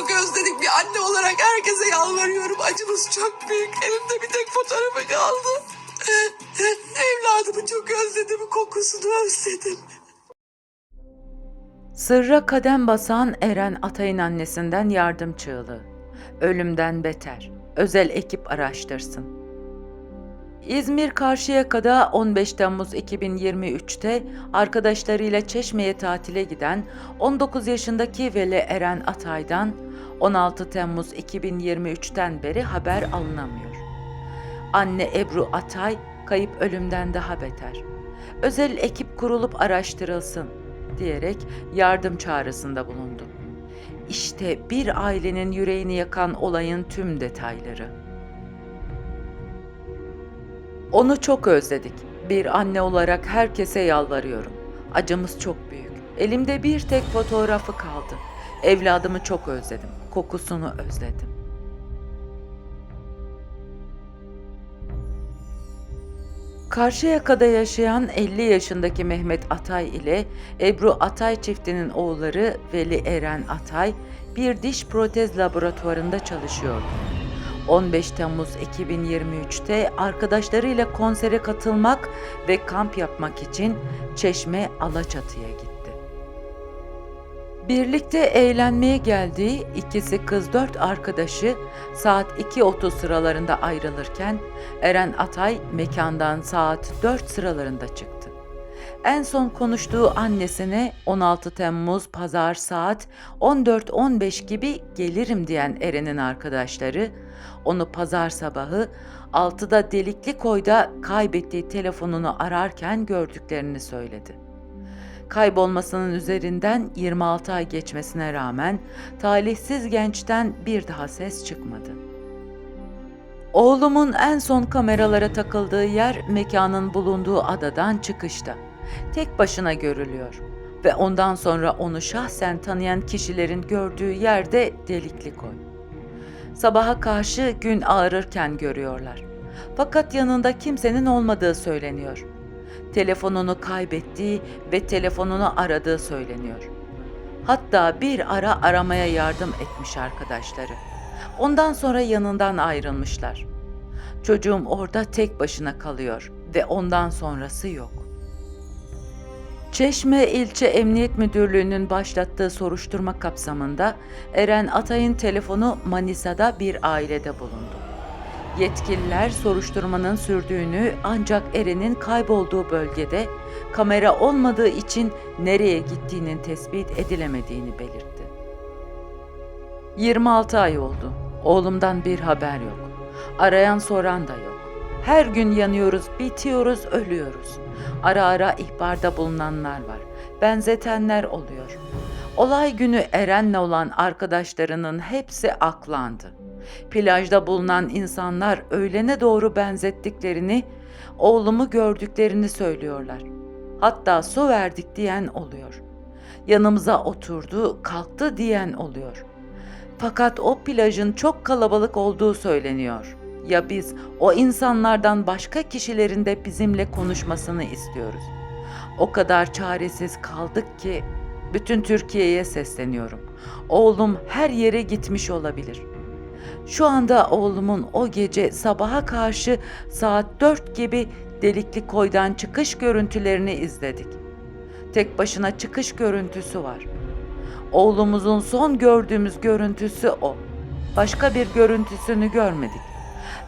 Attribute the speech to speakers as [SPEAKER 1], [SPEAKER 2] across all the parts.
[SPEAKER 1] çok özledik. Bir anne olarak herkese yalvarıyorum. Acımız çok büyük. Elimde bir tek fotoğrafı kaldı. Evladımı çok özledim. Kokusunu özledim.
[SPEAKER 2] Sırra kadem basan Eren Atay'ın annesinden yardım çığlığı. Ölümden beter. Özel ekip araştırsın. İzmir Karşıyaka'da 15 Temmuz 2023'te arkadaşlarıyla Çeşme'ye tatile giden 19 yaşındaki Veli Eren Atay'dan 16 Temmuz 2023'ten beri haber alınamıyor. Anne Ebru Atay kayıp ölümden daha beter. Özel ekip kurulup araştırılsın diyerek yardım çağrısında bulundu. İşte bir ailenin yüreğini yakan olayın tüm detayları. Onu çok özledik. Bir anne olarak herkese yalvarıyorum. Acımız çok büyük. Elimde bir tek fotoğrafı kaldı. Evladımı çok özledim. Kokusunu özledim. Karşıyaka'da yaşayan 50 yaşındaki Mehmet Atay ile Ebru Atay çiftinin oğulları Veli Eren Atay bir diş protez laboratuvarında çalışıyordu. 15 Temmuz 2023'te arkadaşlarıyla konsere katılmak ve kamp yapmak için Çeşme Alaçatı'ya gitti. Birlikte eğlenmeye geldiği ikisi kız dört arkadaşı saat 2.30 sıralarında ayrılırken Eren Atay mekandan saat 4 sıralarında çıktı. En son konuştuğu annesine 16 Temmuz pazar saat 14.15 gibi gelirim diyen Eren'in arkadaşları onu pazar sabahı 6'da Delikli Koy'da kaybettiği telefonunu ararken gördüklerini söyledi. Kaybolmasının üzerinden 26 ay geçmesine rağmen talihsiz gençten bir daha ses çıkmadı. Oğlumun en son kameralara takıldığı yer mekanın bulunduğu adadan çıkışta. Tek başına görülüyor ve ondan sonra onu şahsen tanıyan kişilerin gördüğü yerde delikli koy. Sabaha karşı gün ağarırken görüyorlar. Fakat yanında kimsenin olmadığı söyleniyor. Telefonunu kaybettiği ve telefonunu aradığı söyleniyor. Hatta bir ara aramaya yardım etmiş arkadaşları. Ondan sonra yanından ayrılmışlar. Çocuğum orada tek başına kalıyor ve ondan sonrası yok. Çeşme İlçe Emniyet Müdürlüğü'nün başlattığı soruşturma kapsamında Eren Atay'ın telefonu Manisa'da bir ailede bulundu. Yetkililer soruşturmanın sürdüğünü ancak Eren'in kaybolduğu bölgede kamera olmadığı için nereye gittiğinin tespit edilemediğini belirtti. 26 ay oldu. Oğlumdan bir haber yok. Arayan soran da yok. Her gün yanıyoruz, bitiyoruz, ölüyoruz. Ara ara ihbarda bulunanlar var. Benzetenler oluyor. Olay günü Eren'le olan arkadaşlarının hepsi aklandı. Plajda bulunan insanlar öğlene doğru benzettiklerini, oğlumu gördüklerini söylüyorlar. Hatta su verdik diyen oluyor. Yanımıza oturdu, kalktı diyen oluyor. Fakat o plajın çok kalabalık olduğu söyleniyor. Ya biz o insanlardan başka kişilerin de bizimle konuşmasını istiyoruz. O kadar çaresiz kaldık ki bütün Türkiye'ye sesleniyorum. Oğlum her yere gitmiş olabilir. Şu anda oğlumun o gece sabaha karşı saat 4 gibi delikli koydan çıkış görüntülerini izledik. Tek başına çıkış görüntüsü var. Oğlumuzun son gördüğümüz görüntüsü o. Başka bir görüntüsünü görmedik.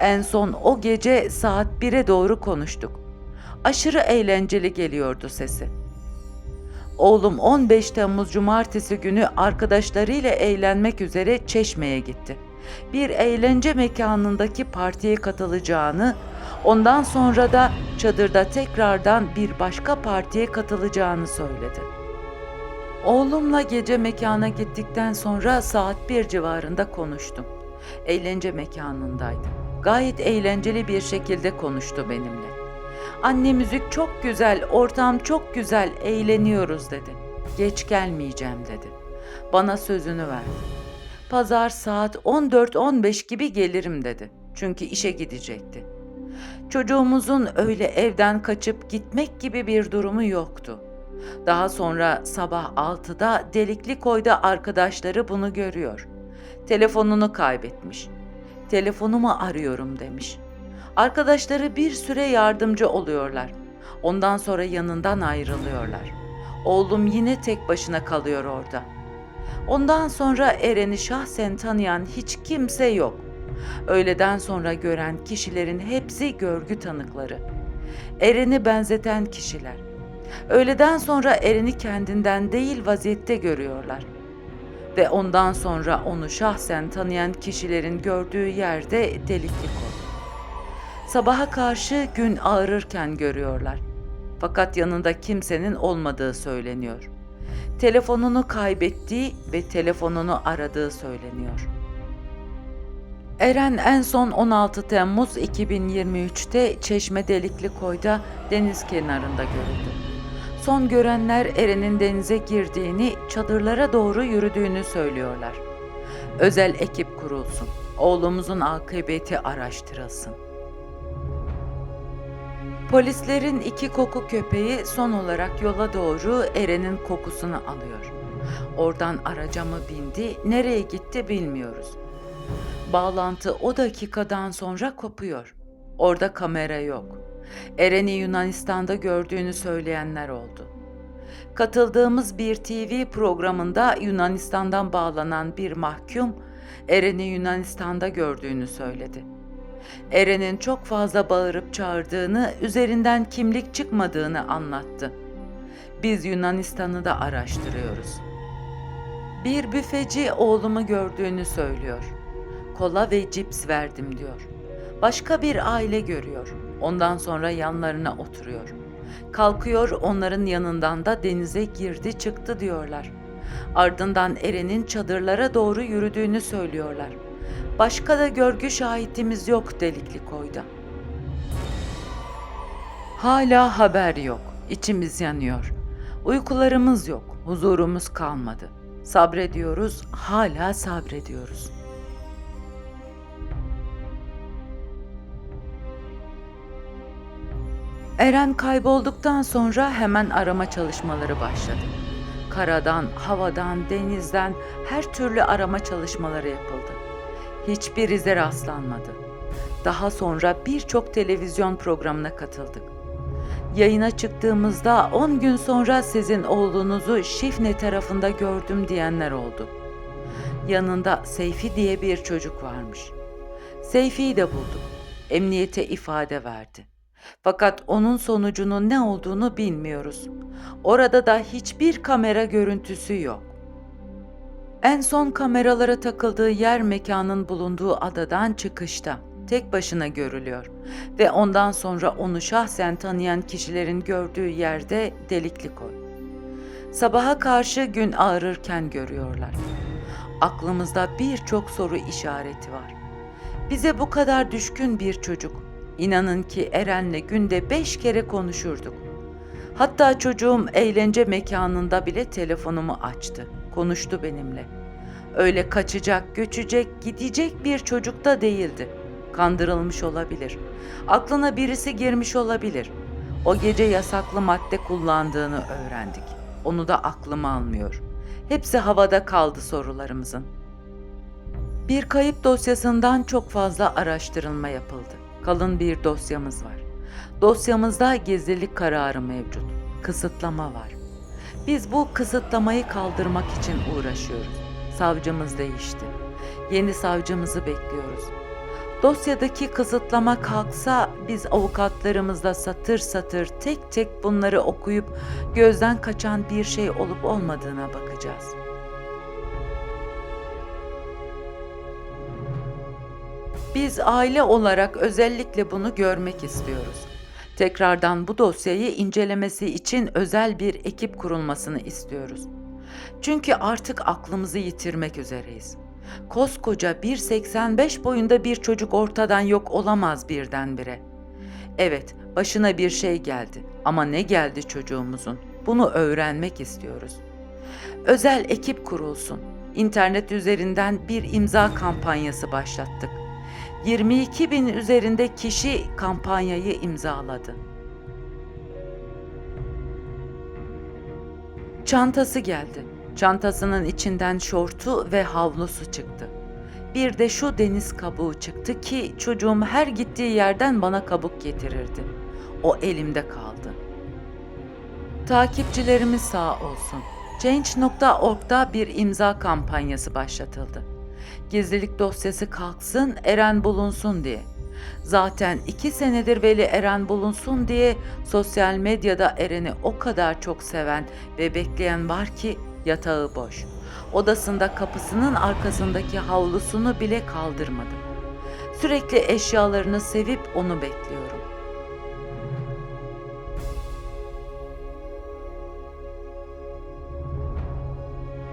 [SPEAKER 2] En son o gece saat 1'e doğru konuştuk. Aşırı eğlenceli geliyordu sesi. Oğlum 15 Temmuz Cumartesi günü arkadaşlarıyla eğlenmek üzere Çeşme'ye gitti. Bir eğlence mekanındaki partiye katılacağını, ondan sonra da çadırda tekrardan bir başka partiye katılacağını söyledi. Oğlumla gece mekana gittikten sonra saat bir civarında konuştum. Eğlence mekanındaydı. Gayet eğlenceli bir şekilde konuştu benimle. Anne müzik çok güzel, ortam çok güzel, eğleniyoruz dedi. Geç gelmeyeceğim dedi. Bana sözünü verdi. Pazar saat 14-15 gibi gelirim dedi. Çünkü işe gidecekti. Çocuğumuzun öyle evden kaçıp gitmek gibi bir durumu yoktu. Daha sonra sabah 6'da Delikli Koy'da arkadaşları bunu görüyor. Telefonunu kaybetmiş. Telefonumu arıyorum demiş. Arkadaşları bir süre yardımcı oluyorlar. Ondan sonra yanından ayrılıyorlar. Oğlum yine tek başına kalıyor orada. Ondan sonra Eren'i şahsen tanıyan hiç kimse yok. Öğleden sonra gören kişilerin hepsi görgü tanıkları. Eren'i benzeten kişiler. Öğleden sonra Eren'i kendinden değil vaziyette görüyorlar. Ve ondan sonra onu şahsen tanıyan kişilerin gördüğü yerde delikli koy. Sabaha karşı gün ağrırken görüyorlar. Fakat yanında kimsenin olmadığı söyleniyor. Telefonunu kaybettiği ve telefonunu aradığı söyleniyor. Eren en son 16 Temmuz 2023'te Çeşme Delikli Koy'da deniz kenarında görüldü. Son görenler Eren'in denize girdiğini, çadırlara doğru yürüdüğünü söylüyorlar. Özel ekip kurulsun. Oğlumuzun akıbeti araştırılsın. Polislerin iki koku köpeği son olarak yola doğru Eren'in kokusunu alıyor. Oradan araca mı bindi, nereye gitti bilmiyoruz. Bağlantı o dakikadan sonra kopuyor. Orada kamera yok. Eren'i Yunanistan'da gördüğünü söyleyenler oldu. Katıldığımız bir TV programında Yunanistan'dan bağlanan bir mahkum Eren'i Yunanistan'da gördüğünü söyledi. Eren'in çok fazla bağırıp çağırdığını, üzerinden kimlik çıkmadığını anlattı. Biz Yunanistan'ı da araştırıyoruz. Bir büfeci oğlumu gördüğünü söylüyor. Kola ve cips verdim diyor. Başka bir aile görüyor. Ondan sonra yanlarına oturuyor. Kalkıyor onların yanından da denize girdi çıktı diyorlar. Ardından Eren'in çadırlara doğru yürüdüğünü söylüyorlar. Başka da görgü şahitimiz yok delikli koyda. Hala haber yok. İçimiz yanıyor. Uykularımız yok. Huzurumuz kalmadı. Sabrediyoruz, hala sabrediyoruz. Eren kaybolduktan sonra hemen arama çalışmaları başladı. Karadan, havadan, denizden her türlü arama çalışmaları yapıldı. Hiçbir ize rastlanmadı. Daha sonra birçok televizyon programına katıldık. Yayına çıktığımızda 10 gün sonra sizin oğlunuzu Şifne tarafında gördüm diyenler oldu. Yanında Seyfi diye bir çocuk varmış. Seyfi'yi de bulduk. Emniyete ifade verdi. Fakat onun sonucunun ne olduğunu bilmiyoruz. Orada da hiçbir kamera görüntüsü yok. En son kameralara takıldığı yer mekanın bulunduğu adadan çıkışta. Tek başına görülüyor ve ondan sonra onu şahsen tanıyan kişilerin gördüğü yerde delikli koy. Sabaha karşı gün ağrırken görüyorlar. Aklımızda birçok soru işareti var. Bize bu kadar düşkün bir çocuk. İnanın ki Eren'le günde beş kere konuşurduk. Hatta çocuğum eğlence mekanında bile telefonumu açtı. Konuştu benimle. Öyle kaçacak, göçecek, gidecek bir çocuk da değildi. Kandırılmış olabilir. Aklına birisi girmiş olabilir. O gece yasaklı madde kullandığını öğrendik. Onu da aklım almıyor. Hepsi havada kaldı sorularımızın. Bir kayıp dosyasından çok fazla araştırılma yapıldı. Kalın bir dosyamız var. Dosyamızda gizlilik kararı mevcut. Kısıtlama var. Biz bu kısıtlamayı kaldırmak için uğraşıyoruz. Savcımız değişti. Yeni savcımızı bekliyoruz. Dosyadaki kısıtlama kalksa biz avukatlarımızla satır satır tek tek bunları okuyup gözden kaçan bir şey olup olmadığına bakacağız. Biz aile olarak özellikle bunu görmek istiyoruz. Tekrardan bu dosyayı incelemesi için özel bir ekip kurulmasını istiyoruz. Çünkü artık aklımızı yitirmek üzereyiz. Koskoca 1.85 boyunda bir çocuk ortadan yok olamaz birdenbire. Evet, başına bir şey geldi ama ne geldi çocuğumuzun? Bunu öğrenmek istiyoruz. Özel ekip kurulsun. İnternet üzerinden bir imza kampanyası başlattık. 22 bin üzerinde kişi kampanyayı imzaladı. Çantası geldi. Çantasının içinden şortu ve havlusu çıktı. Bir de şu deniz kabuğu çıktı ki çocuğum her gittiği yerden bana kabuk getirirdi. O elimde kaldı. Takipçilerimiz sağ olsun. Change.org'da bir imza kampanyası başlatıldı. Gizlilik dosyası kalksın, Eren bulunsun diye. Zaten iki senedir Veli Eren bulunsun diye sosyal medyada Eren'i o kadar çok seven ve bekleyen var ki yatağı boş. Odasında kapısının arkasındaki havlusunu bile kaldırmadı. Sürekli eşyalarını sevip onu bekliyorum.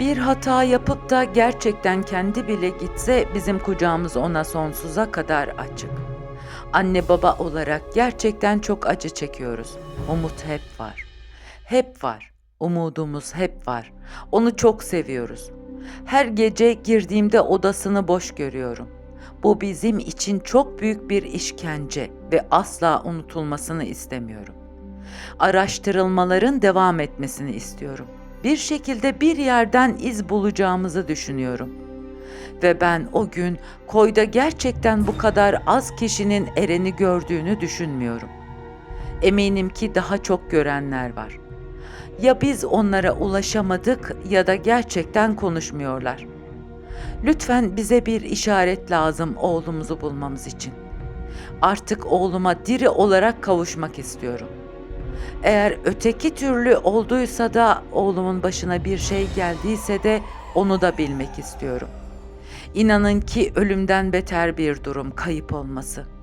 [SPEAKER 2] Bir hata yapıp da gerçekten kendi bile gitse bizim kucağımız ona sonsuza kadar açık. Anne baba olarak gerçekten çok acı çekiyoruz. Umut hep var. Hep var. Umudumuz hep var. Onu çok seviyoruz. Her gece girdiğimde odasını boş görüyorum. Bu bizim için çok büyük bir işkence ve asla unutulmasını istemiyorum. Araştırılmaların devam etmesini istiyorum. Bir şekilde bir yerden iz bulacağımızı düşünüyorum. Ve ben o gün koyda gerçekten bu kadar az kişinin Eren'i gördüğünü düşünmüyorum. Eminim ki daha çok görenler var. Ya biz onlara ulaşamadık ya da gerçekten konuşmuyorlar. Lütfen bize bir işaret lazım oğlumuzu bulmamız için. Artık oğluma diri olarak kavuşmak istiyorum. Eğer öteki türlü olduysa da oğlumun başına bir şey geldiyse de onu da bilmek istiyorum. İnanın ki ölümden beter bir durum kayıp olması.''